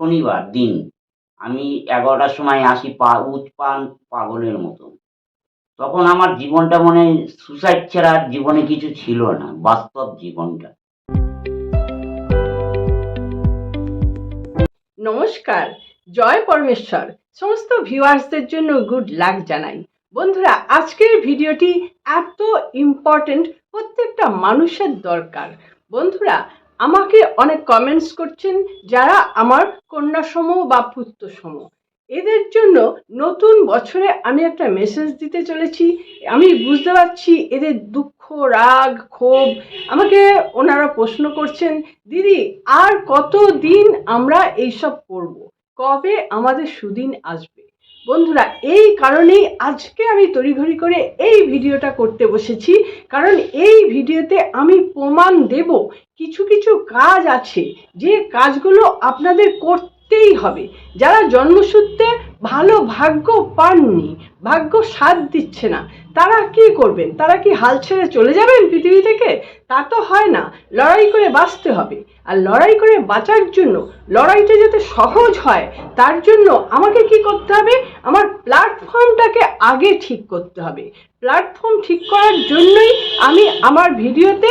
শনিবার দিন। আমি এগারোটার সময় আসি পা, উৎপান পাগলের মতো। তখন আমার জীবনটা মনে সুসাইড ছাড়া জীবনে কিছু ছিল না, বাস্তব জীবনটা। নমস্কার, জয় পরমেশ্বর। সমস্ত ভিউয়ার্সদের জন্য গুড লাক জানাই। বন্ধুরা, আজকের ভিডিওটি এত ইম্পর্টেন্ট প্রত্যেকটা মানুষের দরকার। বন্ধুরা আমাকে অনেক কমেন্টস করছেন যারা আমার কন্যাসম বা পুত্রসম এদের জন্য নতুন বছরে আমি একটা মেসেজ দিতে চলেছি। আমি বুঝতে পারছি এদের দুঃখ, রাগ, ক্ষোভ। আমাকে ওনারা প্রশ্ন করছেন, দিদি, আর কত দিন আমরা এইসব করব? কবে আমাদের সুদিন আসবে? বন্ধুরা, এই কারণেই আজকে আমি তড়িঘড়ি করে এই ভিডিওটা করতে বসেছি। কারণ এই ভিডিওতে আমি প্রমাণ দেব, কিছু কিছু কাজ আছে, যে কাজগুলো আপনাদের করতেই হবে। যারা জন্মসূত্রে ভালো ভাগ্য পাননি ভাগ্য সাথ দিচ্ছে না। তারা কি করবেন? তারা কি হাল ছেড়ে চলে যাবেন পৃথিবী থেকে? তা তো হয় না। লড়াই করে বাঁচতে হবে। আর লড়াই করে বাঁচার জন্য, লড়াইটা যাতে সহজ হয়, তার জন্য আমাকে কি করতে হবে? আমার প্ল্যাটফর্মটাকে আগে ঠিক করতে হবে। প্ল্যাটফর্ম ঠিক করার জন্যই আমি আমার ভিডিওতে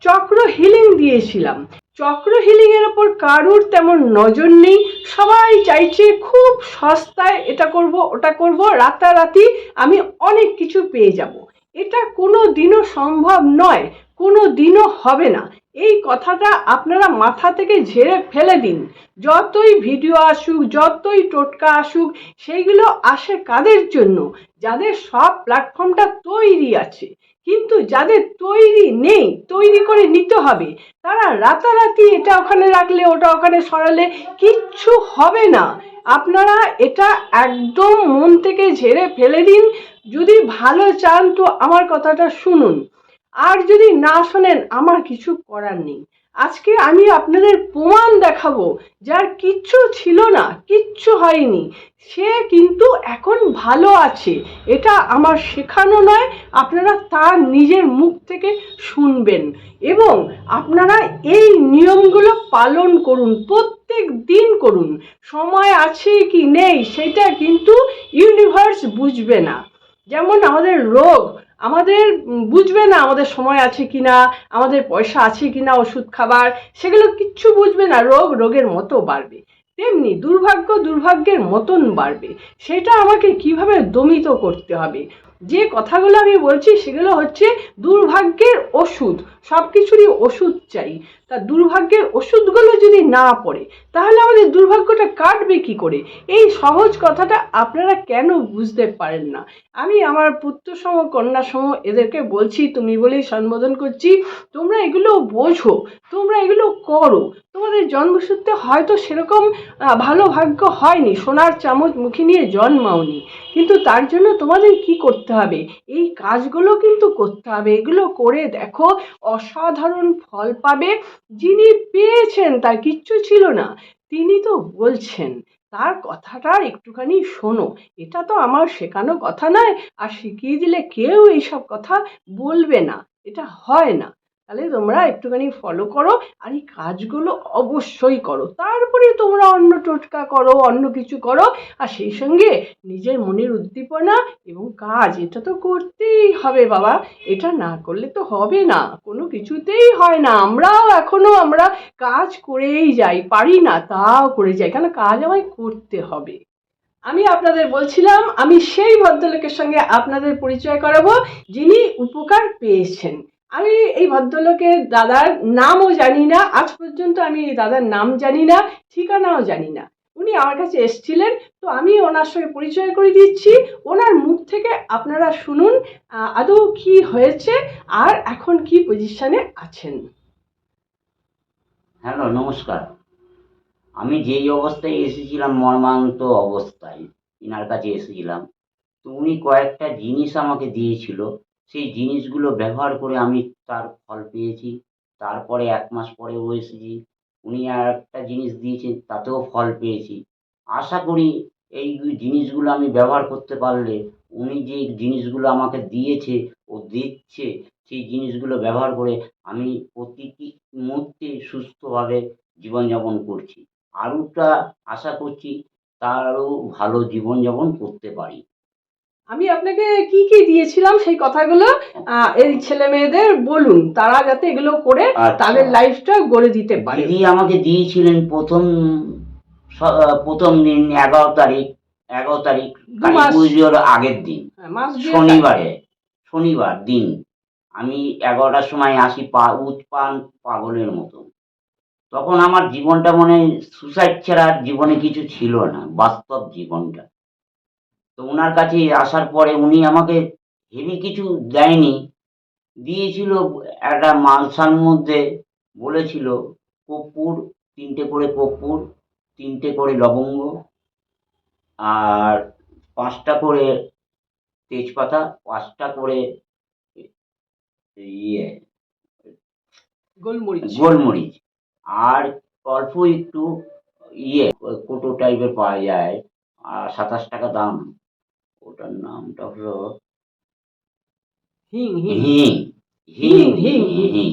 চক্র হিলিং দিয়েছিলাম। চক্র হিলিং এর ওপর কারুর তেমন নজর নেই। সবাই চাইছে খুব সস্তায় এটা করব, ওটা করব, রাতারাতি আমি অনেক কিছু পেয়ে যাব। এটা কোনো দিনও সম্ভব নয়, কোনো দিনও হবে না। এই কথাটা আপনারা মাথা থেকে ঝেড়ে ফেলে দিন। যতই ভিডিও আসুক, যতই টোটকা আসুক, সেইগুলো আসে কাদের জন্য? যাদের সব প্ল্যাটফর্মটা তৈরি আছে। কিন্তু যাদের তৈরি নেই, তৈরি করে নিতে হবে। তারা রাতারাতি এটা ওখানে রাখলে, ওটা ওখানে সরালে কিচ্ছু হবে না। আপনারা এটা একদম মন থেকে ঝেড়ে ফেলে দিন। যদি ভালো চান তো আমার কথাটা শুনুন। আর যদি না শোনেন, আমার কিছু করার নেই। আজকে আমি আপনাদের প্রমাণ দেখাবো, যার কিচ্ছু ছিল না, কিচ্ছু হয়নি। সে কিন্তু এখন ভালো আছে। এটা আমার শেখানো নয়, আপনারা তার নিজের মুখ থেকে শুনবেন। এবং আপনারা এই নিয়মগুলো পালন করুন, প্রত্যেক দিন করুন। সময় আছে কি নেই, সেটা কিন্তু ইউনিভার্স বুঝবে না। যেমন আমাদের রোগ আমাদের বুঝবে না আমাদের সময় আছে কি না আমাদের পয়সা আছে কি না ওষুধ খাবার, সেগুলো কিচ্ছু বুঝবে না, রোগ রোগের মতো বাড়বে। তেমনি দুর্ভাগ্য দুর্ভাগ্যের মতন বাড়বে। সেটা আমাকে কীভাবে দমিত করতে হবে? যে কথাগুলো আমি বলছি সেগুলো হচ্ছে দুর্ভাগ্যের ওষুধ সব কিছুরই ওষুধ চাই। তা দুর্ভাগ্যের ওষুধগুলো যদি না পড়ে, তাহলে আমাদের দুর্ভাগ্যটা কাটবে কি করে? এই সহজ কথাটা আপনারা কেন বুঝতে পারেন না? আমি আমার পুত্রসম কন্যাসম এদেরকে বলছি, তুমি বলেই সম্বোধন করছি, তোমরা এগুলো বোঝো, তোমরা এগুলো করো। তোমাদের জন্মসূত্রে হয়তো সেরকম ভালো ভাগ্য হয়নি, সোনার চামচ মুখে নিয়ে জন্মাওনি। কিন্তু তার জন্য তোমাদের কি করতে হবে? এই কাজগুলো কিন্তু করতে হবে। এগুলো করে দেখো, অসাধারণ ফল পাবে। যিনি পেয়েছেন তার কিচ্ছু ছিল না, তিনি তো বলছেন, তার কথাটা একটুখানি শোনো, এটা তো আমার শেখানো কথা নয়, আর শিখিয়ে দিলে কেউ এইসব কথা বলবে না, এটা হয় না। তাহলে তোমরা একটুখানি ফলো করো আর এই কাজগুলো অবশ্যই করো। তারপরে তোমরা অন্য টোটকা করো, অন্য কিছু করো, আর সেই সঙ্গে নিজের মনের উদ্দীপনা এবং কাজ, এটা তো করতেই হবে বাবা। এটা না করলে তো হবে না, কোনো কিছুতেই হয় না। আমরাও এখনও আমরা কাজ করেই যাই, পারি না, তাও করে যাই, কেন কাজ আমায় করতে হবে। আমি আপনাদের বলছিলাম, আমি সেই ভদ্রলোকের সঙ্গে আপনাদের পরিচয় করাবো যিনি উপকার পেয়েছেন। আমি এই ভদ্রলোকের দাদার নামও জানি না, আজ পর্যন্ত আমি এই দাদার নাম জানি না, ঠিকানাও জানি না। উনি আমার কাছে এসছিলেন, তো আমি ওনার সঙ্গে পরিচয় করে দিচ্ছি। ওনার মুখ থেকে আপনারা শুনুন আদৌ কি হয়েছে আর এখন কি পজিশনে আছেন। হ্যালো, নমস্কার। আমি যেই অবস্থায় এসেছিলাম মর্মান্ত অবস্থায়, ইনার কাছে এসেছিলাম, তো উনি কয়েকটা জিনিস আমাকে দিয়েছিল। সেই জিনিসগুলো ব্যবহার করে আমি তার ফল পেয়েছি। তারপরে এক মাস পরেও এসেছি। উনি আর একটা জিনিস দিয়েছেন, তাতেও ফল পেয়েছি। আশা করি এই জিনিসগুলো আমি ব্যবহার করতে পারলে উনি যে জিনিসগুলো আমাকে দিয়েছে, ও দিচ্ছে, সেই জিনিসগুলো ব্যবহার করে আমি প্রতিটি মুহূর্তে সুস্থভাবে জীবনযাপন করছি। আরোটা আশা করছি তারও ভালো জীবনযাপন করতে পারি। আমি আপনাকে কি কি দিয়েছিলাম সেই কথাগুলো এই ছেলে মেয়েদের বলুন তারা যাতে এগুলো করে আচ্ছা। তাদের লাইফটা গড়ে দিতে পারে। দিদি আমাকে দিয়েছিলেন প্রথম প্রথম দিন এগারো তারিখ এগারো তারিখ পুজোর আগের দিন। হ্যাঁ, শনিবারে শনিবার দিন আমি এগারোটার সময় আসি পা উৎপান পাগলের মতো। তখন আমার জীবনটা মনে সুসাইড ছাড়া জীবনে কিছু ছিল না বাস্তব জীবনটা। তো ওনার কাছে আসার পরে উনি আমাকে হেভি কিছু দেয়নি। দিয়েছিল একটা মালসার মধ্যে বলেছিল কর্পূর তিনটে করে কর্পূর তিনটে করে লবঙ্গ আর পাঁচটা করে তেজপাতা পাঁচটা করে ইয়ে গোলমরিচ। গোলমরিচ। আর অল্প একটু ইয়ে কোটো টাইপের পাওয়া যায় আর সাতাশ টাকা দাম। ওটার নামটা হলো হিং হিং। হিং হিং হিং,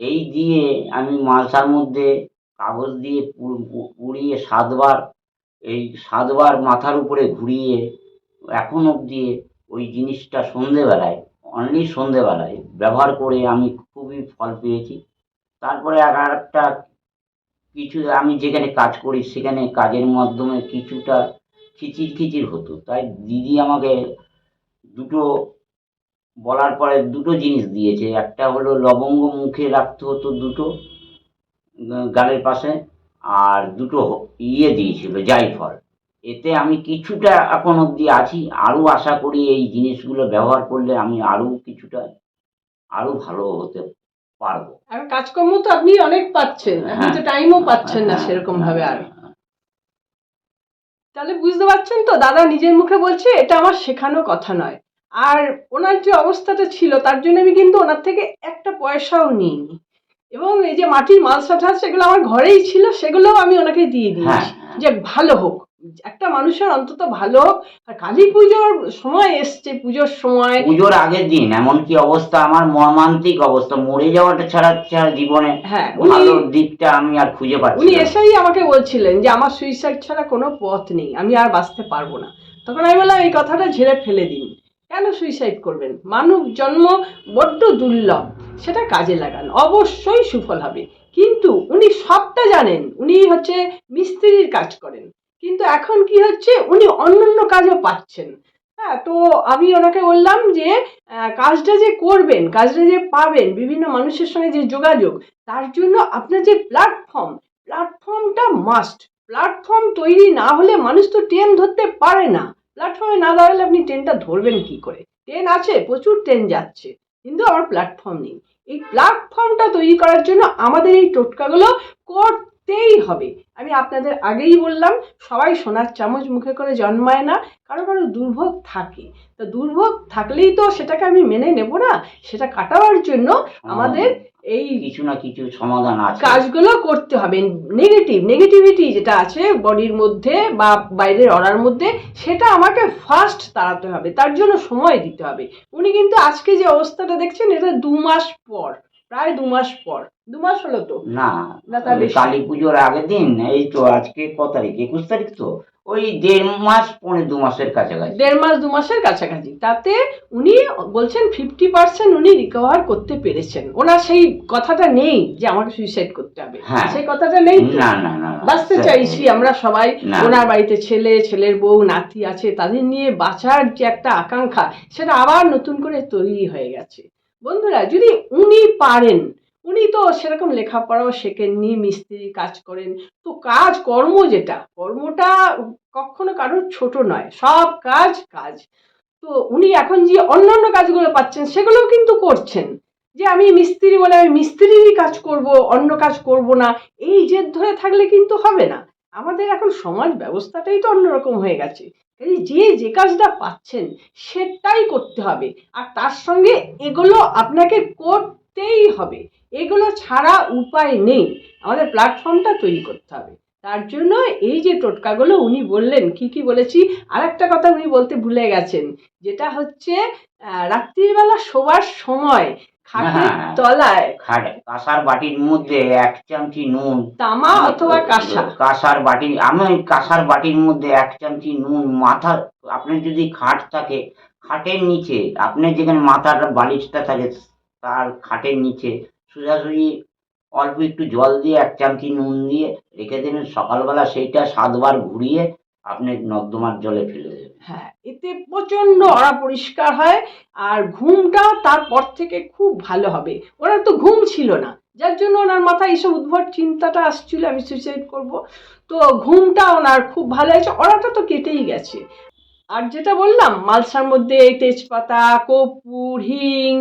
এই দিয়ে আমি মালসার মধ্যে কাগজ দিয়ে পুড়িয়ে সাতবার এই সাতবার মাথার উপরে ঘুরিয়ে এখন অবধি ওই জিনিসটা সন্ধেবেলায় অনলি সন্ধেবেলায় ব্যবহার করে আমি খুবই ফল পেয়েছি। তারপরে আর একটা কিছু আমি যেখানে কাজ করি সেখানে কাজের মাধ্যমে কিছুটা খিচির খিচির হতো। তাই দিদি আমাকে দুটো বলার পরে দুটো জিনিস দিয়েছে। একটা হলো লবঙ্গ মুখে রাখতে হতো দুটো গালের পাশে আর দুটো ইয়ে দিয়েছিল জায়ফল এতে আমি কিছুটা এখন অবধি আছি। আরও আশা করি এই জিনিসগুলো ব্যবহার করলে আমি আরও কিছুটা আরও ভালো হতে পারব। আর কাজকর্ম তো আপনি অনেক পাচ্ছেন। এখন তো টাইমও পাচ্ছেন না হ্যাঁ, সেরকম ভাবে আর। হ্যাঁ, তাহলে বুঝতে পারছেন তো? দাদা নিজের মুখে বলছে এটা আমার শেখানো কথা নয়। আর ওনার যে অবস্থাটা ছিল তার জন্য আমি কিন্তু ওনার থেকে একটা পয়সাও নিইনি। এবং এই যে মাটির মাল মালসাটা সেগুলো আমার ঘরেই ছিল সেগুলোও আমি ওনাকে দিয়ে দিই। দিয়েছি হ্যাঁ। যে ভালো হোক। একটা মানুষের অন্তত ভালো আর কালী পুজোর সময় এসছে পুজোর সময়। পুজোর আগের দিন এমন কি অবস্থা? আমার মর্মান্তিক অবস্থা। মরে যাওয়াটা ছাড়া ছাড়া জীবনে হ্যাঁ ভালো দিকটা আমি আর খুঁজে পাচ্ছি উনি এসেই আমাকে বলছিলেন যে আমার সুইসাইড ছাড়া কোনো পথ নেই আমি আর বাঁচতে পারব না। তখন আমি বললাম এই কথাটা ঝেড়ে ফেলে দিন। কেন সুইসাইড করবেন? মানব জন্ম বড্ড দুর্লভ সেটা কাজে লাগান। অবশ্যই সুফল হবে। কিন্তু উনি সবটা জানেন। উনি হচ্ছে মিস্ত্রির কাজ করেন। কিন্তু এখন কি হচ্ছে? উনি অন্যান্য কাজও পাচ্ছেন। হ্যাঁ তো আমি ওনাকে বললাম যে কাজটা যে করবেন, কাজটা যে পাবেন, বিভিন্ন মানুষের সঙ্গে যে যোগাযোগ, তার জন্য আপনার যে প্ল্যাটফর্ম প্ল্যাটফর্মটা মাস্ট প্ল্যাটফর্ম তৈরি না হলে মানুষ তো ট্রেন ধরতে পারে না। প্ল্যাটফর্মে না দাঁড়ালে আপনি ট্রেনটা ধরবেন কি করে? ট্রেন আছে, প্রচুর ট্রেন যাচ্ছে, কিন্তু আমার প্ল্যাটফর্ম নেই। এই প্ল্যাটফর্মটা তৈরি করার জন্য আমাদের এই টোটকাগুলো করতেই হবে। আমি আপনাদের আগেই বললাম সবাই সোনার চামচ মুখে করে জন্মায় না কারও কারও দুর্ভোগ থাকে। তা দুর্ভোগ থাকলেই তো সেটাকে আমি মেনে নেব না সেটা কাটাবার জন্য আমাদের এই কিছু না কিছু সমাধান আছে। কাজগুলো করতে হবে। নেগেটিভ নেগেটিভিটি যেটা আছে বডির মধ্যে বা বাইরের অরার মধ্যে সেটা আমাকে ফার্স্ট তাড়াতে হবে। তার জন্য সময় দিতে হবে। উনি কিন্তু আজকে যে অবস্থাটা দেখছেন এটা দু মাস পর প্রায় দু মাস পর। দু মাস হলো তো। না। কালী পুজোর আগের দিন এই তো আজকে ক তারিখ? একুশ তারিখ তো? ওই দেড় মাস পৌনে দু মাসের কাছাকাছি। দেড় মাস দু মাসের কাছাকাছি। তাতে উনি বলছেন ফিফটি পার্সেন্ট উনি রিকভার করতে পেরেছেন। ওনার সেই কথাটা নেই যে আমাকে সুইসাইড করতে হবে। হ্যাঁ। সেই কথাটা নেই না না না। বাঁচতে চাইছি আমরা সবাই। ওনার বাড়িতে ছেলে ছেলের বউ নাতি আছে তাদের নিয়ে বাঁচার যে একটা আকাঙ্ক্ষা সেটা আবার নতুন করে তৈরি হয়ে গেছে। বন্ধুরা যদি উনি পারেন উনি তো সেরকম লেখাপড়াও শেখেননি, মিস্ত্রি কাজ করেন। তো কাজ কর্ম যেটা, কর্মটা কখনো কারোর ছোট নয়, সব কাজ কাজ। তো উনি এখন যে অন্যান্য কাজগুলো পাচ্ছেন, সেগুলোও কিন্তু করছেন। যে আমি মিস্ত্রি বলে আমি মিস্ত্রিরই কাজ করব, অন্য কাজ করব না, এই জেদ ধরে থাকলে কিন্তু হবে না। আমাদের এখন সমাজ ব্যবস্থাটাই তো অন্যরকম হয়ে গেছে। কাজে যে যে কাজটা পাচ্ছেন, সেটাই করতে হবে। আর তার সঙ্গে এগুলো আপনাকে করতেই হবে। এগুলো ছাড়া উপায় নেই। আমাদের প্ল্যাটফর্মটা তৈরি করতে হবে। তার জন্য এই যে টোটকাগুলো উনি বললেন কি কি বলেছি? আর একটা কথা উনি বলতে ভুলে গেছেন যেটা হচ্ছে রাত্রিবেলা শোবার সময় খাটের হ্যাঁ। তলায়। খাট কাঁসার বাটির মধ্যে এক চামচি নুন। তামা অথবা কাঁসা। কাঁসার বাটি আমি কাঁসার বাটির মধ্যে এক চামচি নুন মাথা আপনার যদি খাট থাকে খাটের নিচে আপনার যেখানে মাথার বালিশটা থাকে তার খাটের নিচে সোজাসুজি অল্প একটু জল দিয়ে, এক চামচি নুন দিয়ে রেখে দেবেন। সকালবেলা সেইটা সাতবার ঘুরিয়ে আপনি নর্দমার জলে ফেলে দেবেন। হ্যাঁ এতে প্রচণ্ড অরা পরিষ্কার হয় আর ঘুমটা তারপর থেকে খুব ভালো হবে। ওনার তো ঘুম ছিল না, যার জন্য ওনার মাথায় এইসব উদ্ভট চিন্তাটা আসছিল, আমি সুইসাইড করব। তো ঘুমটা ওনার খুব ভালো হয়েছে ওরাটা তো কেটেই গেছে। আর যেটা বললাম, মালসার মধ্যে তেজপাতা, কর্পূর, হিং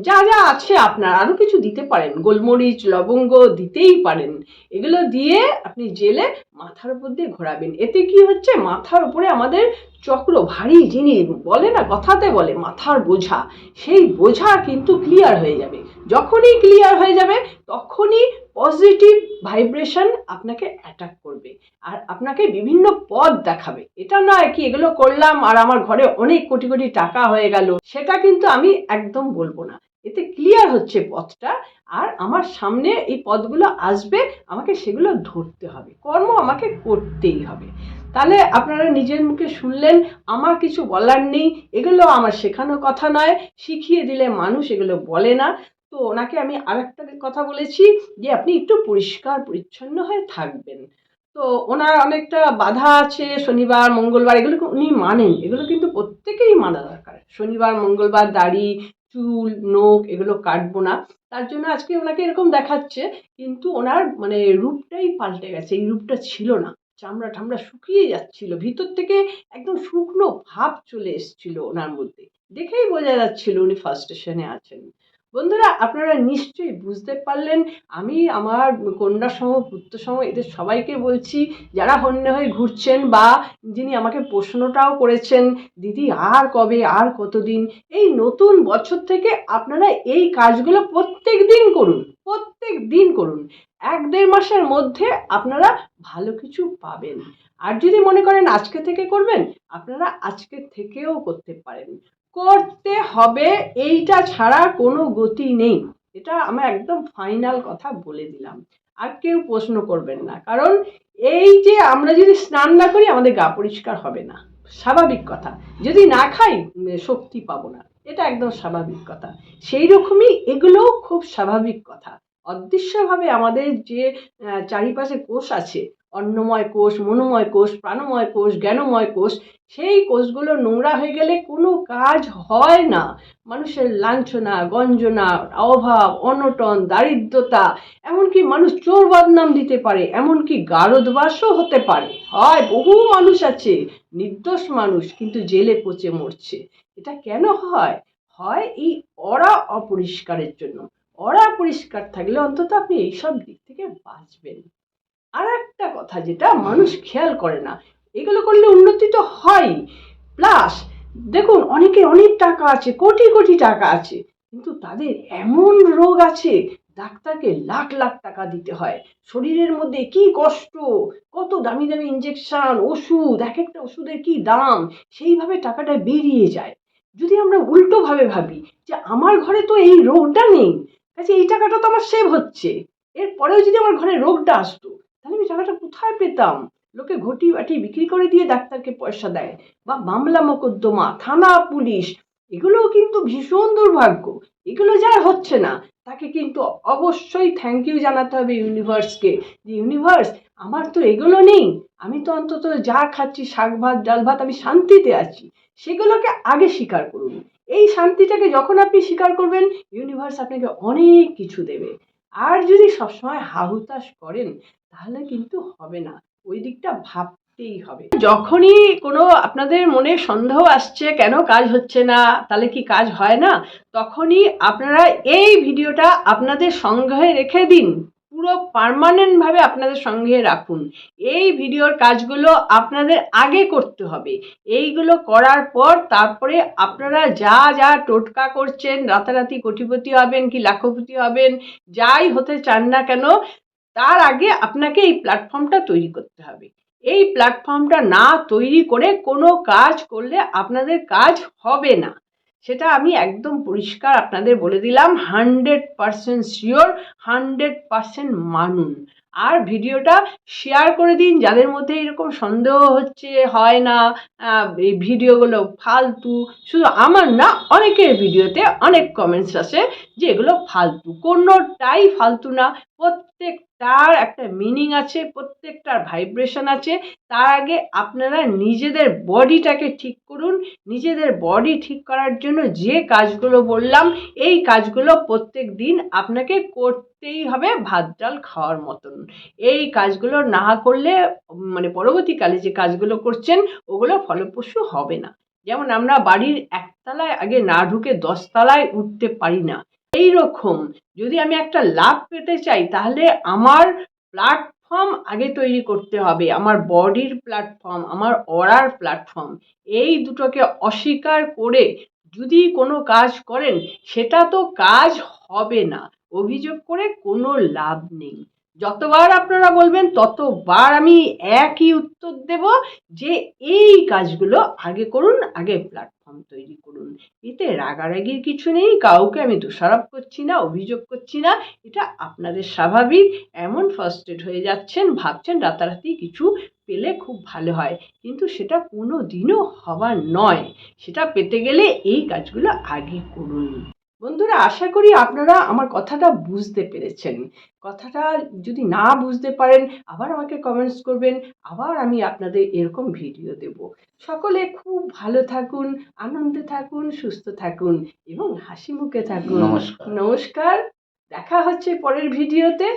যা যা আছে আপনার আরও কিছু দিতে পারেন। গোলমরিচ, লবঙ্গ দিতেই পারেন। এগুলো দিয়ে আপনি জেলে মাথার উপর দিয়ে ঘোরাবেন। এতে কি হচ্ছে, মাথার উপরে আমাদের চক্র ভারী জিনিস, বলে না, কথাতে বলে, মাথার বোঝা। সেই বোঝা কিন্তু ক্লিয়ার হয়ে যাবে। যখনই ক্লিয়ার হয়ে যাবে, তখনই পজিটিভ ভাইব্রেশন আপনাকে অ্যাটাক করবে। আর আপনাকে বিভিন্ন পথ দেখাবে। এটা নয় কি, এগুলো করলাম আর আমার ঘরে অনেক কোটি কোটি টাকা হয়ে গেল। সেটা কিন্তু আমি একদম বলব না। এতে ক্লিয়ার হচ্ছে পথটা আর আমার সামনে এই পথগুলো আসবে, আমাকে সেগুলো ধরতে হবে। কর্ম আমাকে করতেই হবে। তাহলে আপনারা নিজের মুখে শুনলেন, আমার কিছু বলার নেই। এগুলো আমার শেখানো কথা নয়। শিখিয়ে দিলে মানুষ এগুলো বলে না। তো ওনাকে আমি আরেকটা কথা বলেছি যে আপনি একটু পরিষ্কার, পরিচ্ছন্ন হয়ে থাকবেন। তো ওনার অনেকটা বাধা আছে শনিবার, মঙ্গলবার, এগুলো উনি মানেন। এগুলো কিন্তু প্রত্যেকেই মানা দরকার। শনিবার, মঙ্গলবার দাড়ি, চুল, নোখ, এগুলো কাটবো না। তার জন্য আজকে ওনাকে এরকম দেখাচ্ছে, কিন্তু ওনার মানে রূপটাই পাল্টে গেছে। এই রূপটা ছিল না। চামড়া ঠামড়া শুকিয়ে যাচ্ছিল। ভিতর থেকে একদম শুকনো ভাব চলে এসেছিল ওনার মধ্যে। দেখেই বোঝা যাচ্ছিল উনি ফার্স্ট স্টেশনে আছেন। বন্ধুরা, আপনারা নিশ্চয়ই বুঝতে পারলেন। আমি আমার কন্যা সম পুত্র সম এদের সবাইকে বলছি, যারা হন্য হয়ে ঘুরছেন বা যিনি আমাকে প্রশ্নটাও করেছেন, দিদি, আর কবে, আর কতদিন? এই নতুন বছর থেকে আপনারা এই কাজগুলো প্রত্যেক দিন করুন, প্রত্যেক দিন করুন। এক দেড় মাসের মধ্যে আপনারা ভালো কিছু পাবেন। আর যদি মনে করেন আজকে থেকে করবেন, আপনারা আজকে থেকেও করতে পারেন। করতে হবে, এইটা ছাড়া কোনো গতি নেই। এটা আমি একদম ফাইনাল কথা বলে দিলাম। আর কেউ প্রশ্ন করবেন না, কারণ এই যে আমরা যদি স্নান না করি, আমাদের গা পরিষ্কার হবে না। স্বাভাবিক কথা। যদি না খাই, শক্তি পাবো না। এটা একদম স্বাভাবিক কথা। সেই রকমই এগুলোও খুব স্বাভাবিক কথা। অদৃশ্যভাবে আমাদের যে চারিপাশে কোষ আছে অন্নময় কোষ, মনোময় কোষ, প্রাণময় কোষ, জ্ঞানময় কোষ, সেই কোষগুলো নোংরা হয়ে গেলে কোনো কাজ হয় না। মানুষের লাঞ্ছনা, গঞ্জনা, অভাব, অনটন, দারিদ্রতা, এমনকি মানুষ চোর বদনাম দিতে পারে, এমনকি গারদবাসও হতে পারে। হয়, বহু মানুষ আছে, নির্দোষ মানুষ, কিন্তু জেলে পচে মরছে। এটা কেন হয়? হয় এই অরা অপরিষ্কারের জন্য। অরা পরিষ্কার থাকলে অন্তত আপনি এইসব দিক থেকে বাঁচবেন। আর একটা কথা যেটা মানুষ খেয়াল করে না এগুলো করলে উন্নতি তো হয়। প্লাস দেখুন অনেকে অনেক টাকা আছে কোটি কোটি টাকা আছে কিন্তু তাদের এমন রোগ আছে ডাক্তারকে লাখ লাখ টাকা দিতে হয়। শরীরের মধ্যে কি কষ্ট কত দামি দামি ইঞ্জেকশন ওষুধ এক একটা ওষুধের কি দাম সেইভাবে টাকাটা বেরিয়ে যায়। যদি আমরা উল্টোভাবে ভাবি যে আমার ঘরে তো এই রোগটা নেই কাজে এই টাকাটা তো আমার সেভ হচ্ছে এরপরেও যদি আমার ঘরে রোগটা আসতো তাহলে আমি টাকাটা কোথায় পেতাম? লোকে ঘটি বাটি বিক্রি করে দিয়ে ডাক্তারকে পয়সা দেয় বা মামলা মোকদ্দমা, থানা পুলিশ, এগুলোও কিন্তু ভীষণ দুর্ভাগ্য। এগুলো যার হচ্ছে না, তাকে কিন্তু অবশ্যই থ্যাংক ইউ জানাতে হবে ইউনিভার্সকে যে ইউনিভার্স আমার তো এগুলো নেই। আমি তো অন্তত যা খাচ্ছি, শাক ভাত, ডাল ভাত, আমি শান্তিতে আছি। সেগুলোকে আগে স্বীকার করুন। এই শান্তিটাকে যখন আপনি স্বীকার করবেন ইউনিভার্স আপনাকে অনেক কিছু দেবে। আর যদি সবসময় হাহুতাশ করেন তাহলে কিন্তু হবে না। ওই দিকটা ভাবতেই হবে। যখনই কোনো আপনাদের মনে সন্দেহ আসছে, কেন কাজ হচ্ছে না? তাহলে কি কাজ হয় না? তখনই আপনারা এই ভিডিওটা আপনাদের সংগ্রহে রেখে দিন। পুরো পার্মানেন্টভাবে আপনাদের সঙ্গে রাখুন। এই ভিডিওর কাজগুলো আপনাদের আগে করতে হবে। এইগুলো করার পর তারপরে আপনারা যা যা টোটকা করছেন, রাতারাতি কোটিপতি হবেন কি লাখপতি হবেন, যাই হতে চান না কেন তার আগে আপনাকে এই প্ল্যাটফর্মটা তৈরি করতে হবে। এই প্ল্যাটফর্মটা না তৈরি করে কোনো কাজ করলে আপনাদের কাজ হবে না। সেটা আমি একদম পরিষ্কার আপনাদের বলে দিলাম hundred percent sure hundred percent মানুন। আর ভিডিওটা শেয়ার করে দিন, যাদের মধ্যে এরকম সন্দেহ হচ্ছে, হয় না এই ভিডিওগুলো ফালতু। শুধু আমার না, অনেকের ভিডিওতে অনেক কমেন্টস আসে। যে এগুলো ফালতু। কোনোটাই ফালতু না। প্রত্যেকটার একটা মিনিং আছে, প্রত্যেকটার ভাইব্রেশন আছে। তার আগে আপনারা নিজেদের বডিটাকে ঠিক করুন। নিজেদের বডি ঠিক করার জন্য যে কাজগুলো বললাম, এই কাজগুলো প্রত্যেক দিন আপনাকে করতেই হবে ভাত, ডাল খাওয়ার মতন। এই কাজগুলো না করলে মানে পরবর্তীকালে যে কাজগুলো করছেন, ওগুলো ফলপ্রসূ হবে না। যেমন আমরা বাড়ির একতলায় আগে না ঢুকে দশতলায় উঠতে পারি না। এই রকম যদি আমি একটা লাভ পেতে চাই, তাহলে আমার প্ল্যাটফর্ম আগে তৈরি করতে হবে। আমার বডির প্ল্যাটফর্ম আমার অরার প্ল্যাটফর্ম এই দুটোকে অস্বীকার করে যদি কোনো কাজ করেন, সেটা তো কাজ হবে না। অভিযোগ করে কোনো লাভ নেই। যতবার আপনারা বলবেন, ততবার আমি একই উত্তর দেব যে এই কাজগুলো আগে করুন, আগে প্ল্যাটফর্ম তৈরি করুন। এতে রাগারাগির কিছু নেই, কাউকে আমি দোষারোপ করছি না, অভিযোগ করছি না, এটা আপনাদের স্বাভাবিক। এমন ফার্স্টেড হয়ে যাচ্ছেন, ভাবছেন রাতারাতি কিছু পেলে খুব ভালো হয়। কিন্তু সেটা কোনো দিনও হবার নয়। সেটা পেতে গেলে এই কাজগুলো আগে করুন। বন্ধুরা আশা করি আপনারা আমার কথাটা বুঝতে পেরেছেন। কথাটা যদি না বুঝতে পারেন আবার আমাকে কমেন্টস করবেন আবার আমি আপনাদের এরকম ভিডিও দেব। সকলে খুব ভালো থাকুন আনন্দে থাকুন সুস্থ থাকুন এবং হাসি মুখে থাকুন। নমস্কার। নমস্কার। দেখা হচ্ছে পরের ভিডিওতে